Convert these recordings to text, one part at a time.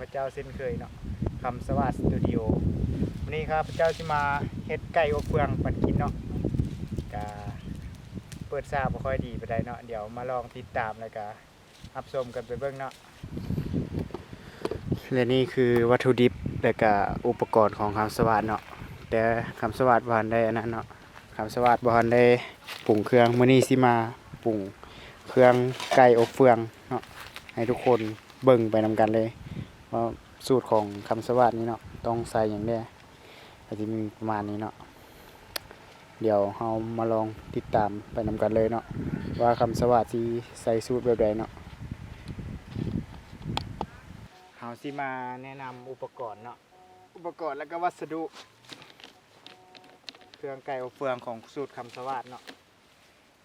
พเจ้าเช่นเคยเนาะคำสวัสดิ์สตูดิโอมื้อนี้ข้าพเจ้าสิมาเฮ็ดไก่อบเฟืองปันกินเนาะก็เปิดทราบบ่ค่อยดีไปานใดเนาะเดี๋ยวมาลองติดตามแล้วก็รับชมกันไปเบิ่งเนาะและนี่คือวัตถุดิบและก็อุปกรณ์ของคำสวัสดิ์เนาะแต่คำสวัสดิ์บ่ทันได้อันนั้นเนาะคำสวัสดิ์บ่ทันได้ปรุงเครื่องมื้อนี้สิมาปรุงเครื่องไก่อบเฟืองเนาะให้ทุกคนเบิ่งไปนำกันเลย ว่าสูตรของคำสวัสดนี้เนาะต้องใส่อย่างแน่อาจจะมีประมาณนี้เนาะเดี๋ยวเรามาลองติดตามไปนำกันเลยเนาะว่าคำสวัสดที่ใส่สูตรแบบใดเนาะเฮาสิมาแนะนำอุปกรณ์เนาะอุปกรณ์แล้วก็วัสดุ เครื่องไก่อบเฟืองของสูตรคำสวัสดเนาะ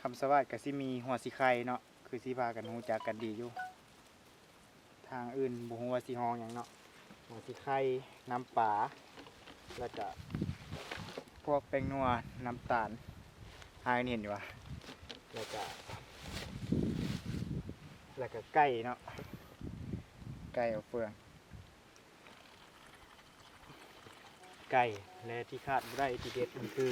คำสวัสดิ์ก็สิมีหัวสีไข่เนาะคือสิพากันฮูจักกันดีอยู่ ทางอื่นบ่ฮู้ว่าสิฮ้องหยังเนาะหัวสีไข่น้ำปลาแล้วก็พวกแป้งนัวน้ำตาลหายเห็นอยู่ว่าแล้วก็แล้วก็ไก่เนาะไก่เอาเฟือง ไก่และที่ขาดบ่ได้ที่เด็ดมันคือ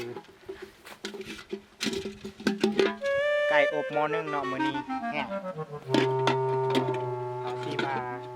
ไก่อบม้อนึ่งเนาะมือนี้แง่เอา ที่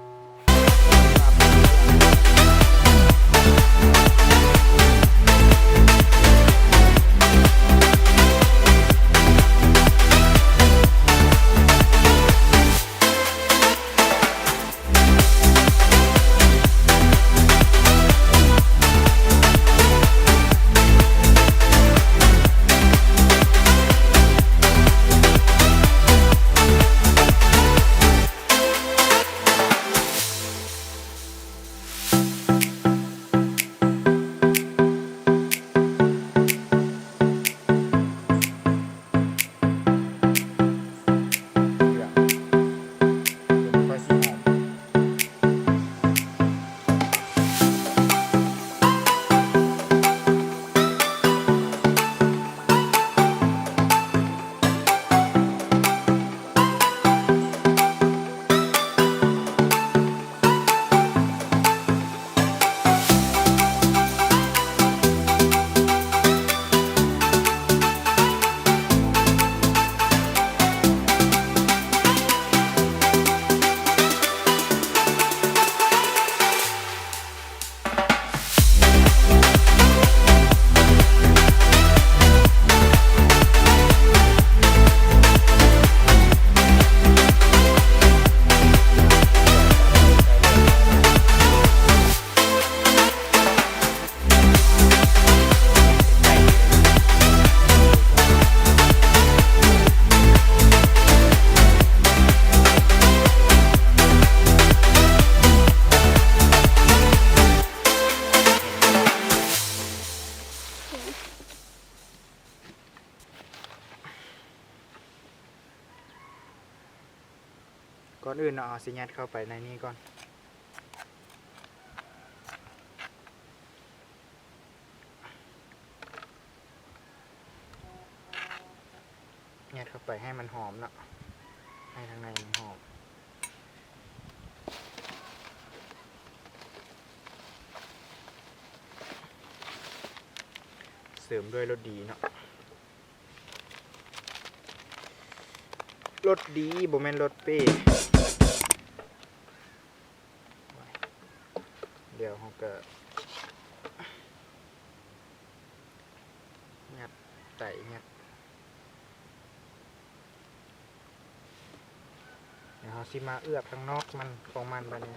ก่อนอื่นเนาะเอาสิยัดเข้าไปในนี้ก่อน ยัดเข้าไปให้มันหอมเนาะให้ทางในมันหอมเสริมด้วยรสดีเนาะรสดีบ่แม่นรสเป้เดี๋ยวเขา ก็งัดไต่งัดเดี๋ยวเขาสิมาเอือบข้างนอกมันของมันบัดนี้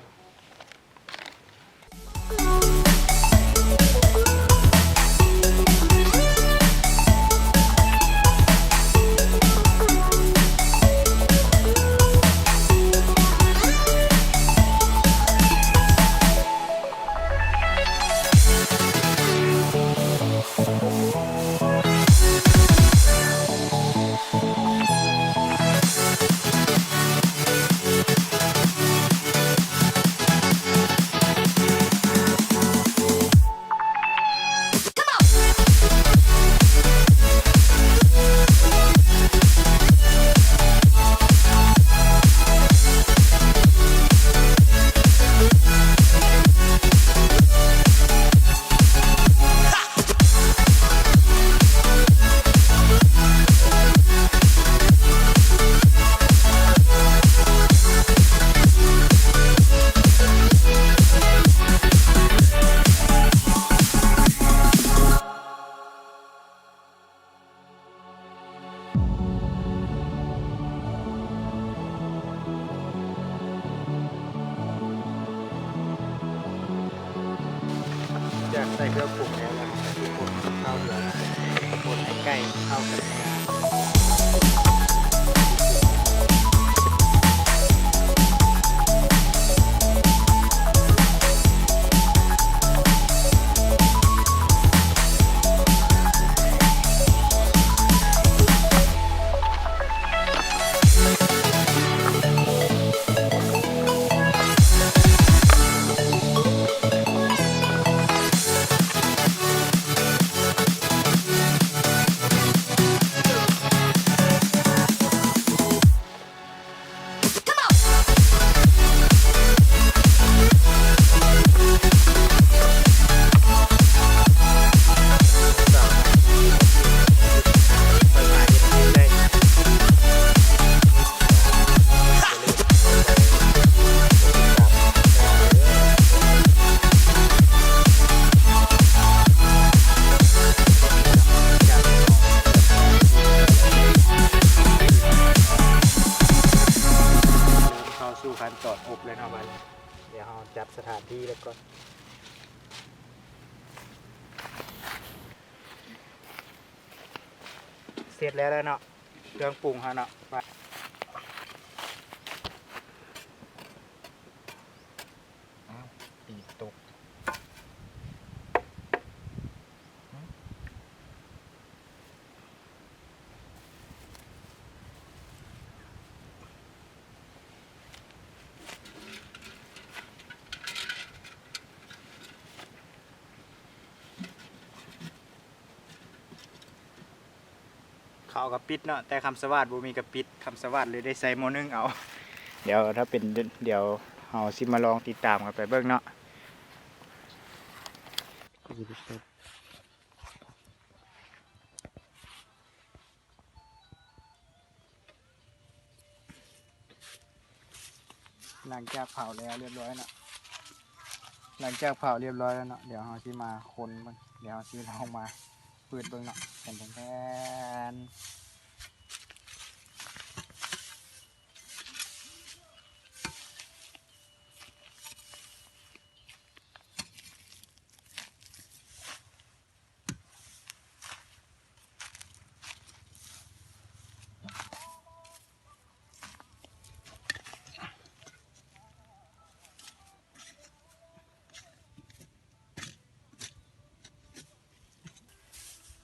จากใส่เครื่องปรุงแล้วแล้วทุกคนเข้าวเหลืองคนให้ไก่เข้ากันนะครับ สถานที่แล้วก็เสร็จแล้วแล้วเนาะเครื่องปรุงฮะเนาะ เขากับปิดเนาะแต่คำสวัสดิ์บ่มีกับปิดคำสวัสดิ์เลยได้ใส่โมนึงเอา เดี๋ยวถ้าเป็นเดี๋ยวเฮาสิมาลองติดตามกันไปเบิ่งเนาะหลังจากเผาแล้วเรียบร้อยเนาะหลังจากเผาเรียบร้อยแล้วเนาะเดี๋ยวเฮาสิมาคนมันเดี๋ยวเฮาสิลองมา เปิดเบิ่งเนาะแผ่นแผ่น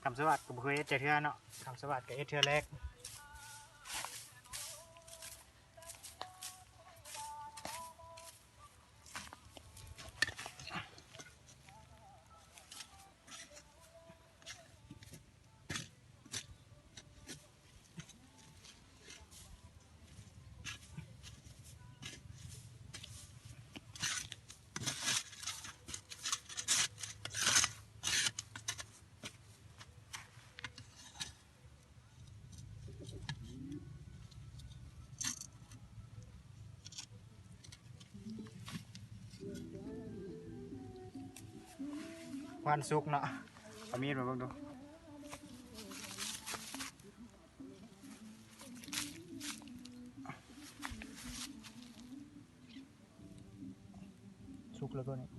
คำสวัสดิ์กับ่เคยเฮ็ดจักเทื่อเนาะคำสวัสดิ์กับเฮ็ดเทื่อแรก วันศุกเนาะเอามีดมาบิ่งดูสุกแล้วก็เนี่ย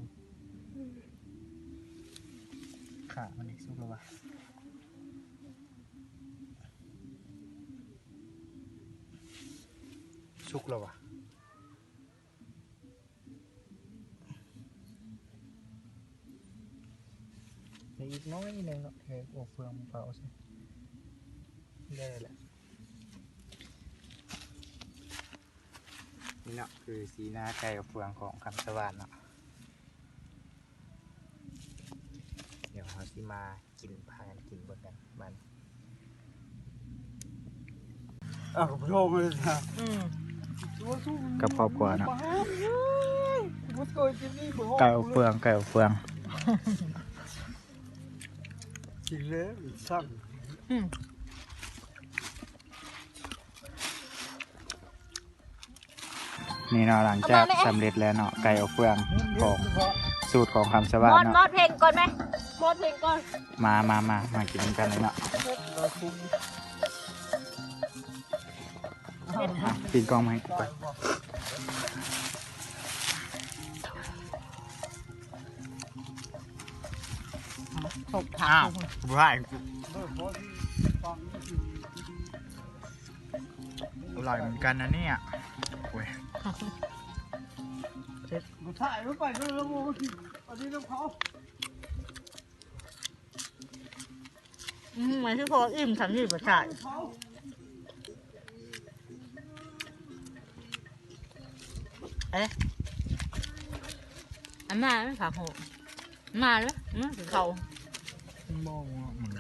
ขามันอีกสุกแล้ววะสุกแล้ววะ เดี๋ยวอีกน้อยหนึงเนาะเทโอเฟืองเผาสิได้แหละนี่เนาะคือสีหน้าไก่อบเฟืองของคำสวรรค์เนาะเดี๋ยวเราสิมากินพากันกินเบนกันมันอ้าวโยมเลยนะกับครอบครัวเนาะไก่อบเฟืองไก่อบเฟือง กินแล้วสั่งนี่เนาะหลังจากสำเร็จแล้วเนาะไก่อบเฟืองของสูตรของคำสวัสมอดิ์ดมอเนาะดเพลงก่อนไหมมอดเพลงก่อนมามามามากินกันเลยเนาะอะปีนกล้องมาให้ก่อน ตบผักอ้าวกูให้เมื่อร่อยเหมือนกันนะเนี่ยโอ้ยมาถ่ายมันไปแล้วแล้วมันกินอันนี้น้ำเขาอืมมันที่พออิ่มทำนี่ประชาเขาอันมาไม่ผักโหมาเลยมาถึงเขา มองว่ามัน